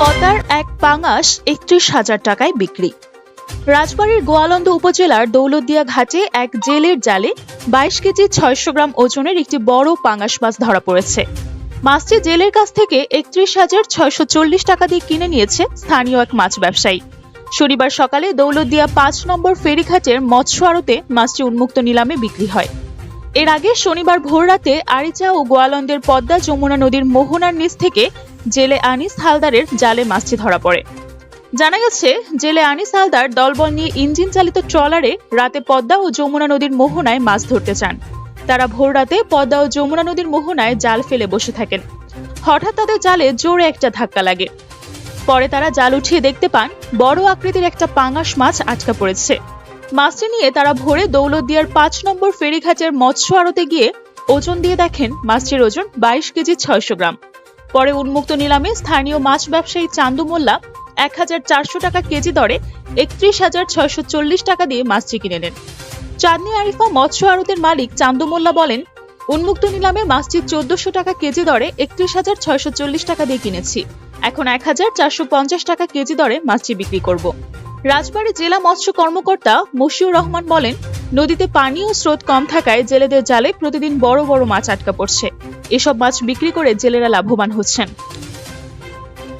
পদ্মার এক পাঙাশ একত্রিশ হাজার টাকায় বিক্রি। রাজবাড়ীর গোয়ালন্দ উপজেলার দৌলতদিয়া ঘাটে এক জেলের জালে বাইশ কেজি ছয়শো গ্রাম ওজনের একটি বড় পাঙাশ মাছ ধরা পড়েছে। মাছটি জেলের কাছ থেকে একত্রিশ হাজার ছয়শো চল্লিশ টাকা দিয়ে কিনে নিয়েছে স্থানীয় এক মাছ ব্যবসায়ী। শনিবার সকালে দৌলতদিয়া পাঁচ নম্বর ফেরিঘাটের মৎস্য আড়তে মাছটি উন্মুক্ত নিলামে বিক্রি হয়। এর আগে শনিবার ভোররাতে আরিচা ও গোয়ালন্দের পদ্মা যমুনা নদীর মোহনার নিচ থেকে জেলে আনিস হালদারের জালে মাছটি ধরা পড়ে। জানা গেছে, জেলে আনিস হালদার দলবল নিয়ে ইঞ্জিন চালিত ট্রলারে রাতে পদ্মা ও যমুনা নদীর মোহনায় মাছ ধরতে চান। তারা ভোর রাতে পদ্মা ও যমুনা নদীর মোহনায় জাল ফেলে বসে থাকেন। হঠাৎ তাদের জালে জোরে একটা ধাক্কা লাগে। পরে তারা জাল উঠিয়ে দেখতে পান, বড় আকৃতির একটা পাঙাশ মাছ আটকা পড়েছে। মাছটি নিয়ে তারা ভোরে দৌলতদিয়ার পাঁচ নম্বর ফেরিঘাটের মৎস্য আড়তে গিয়ে ওজন দিয়ে দেখেন মাছটির ওজন বাইশ কেজি ছয়শো গ্রাম। পরে উন্মুক্ত নিলামে স্থানীয় মাছ ব্যবসায়ী চান্দু মোল্লা এক হাজার চারশো টাকা কেজি দরে একত্রিশ হাজার ছয়শো চল্লিশ টাকা দিয়ে মাছটি কিনে নেন চাঁদনি আরিফা মৎস্য আড়তের মালিক চান্দু মোল্লা বলেন, উন্মুক্ত নিলামে মাছটি চোদ্দশো টাকা কেজি দরে একত্রিশ হাজার ছয়শো চল্লিশ টাকা দিয়ে কিনেছি। এখন এক হাজার চারশো পঞ্চাশ টাকা কেজি দরে মাছটি বিক্রি করব। রাজবাড়ী জেলা মৎস্য কর্মকর্তা মশিউর রহমান বলেন, নদীতে পানি ও স্রোত কম থাকায় জেলেদের জালে প্রতিদিন বড় বড় মাছ আটকা পড়ছে। এসব মাছ বিক্রি করে জেলেরা লাভবান হচ্ছেন।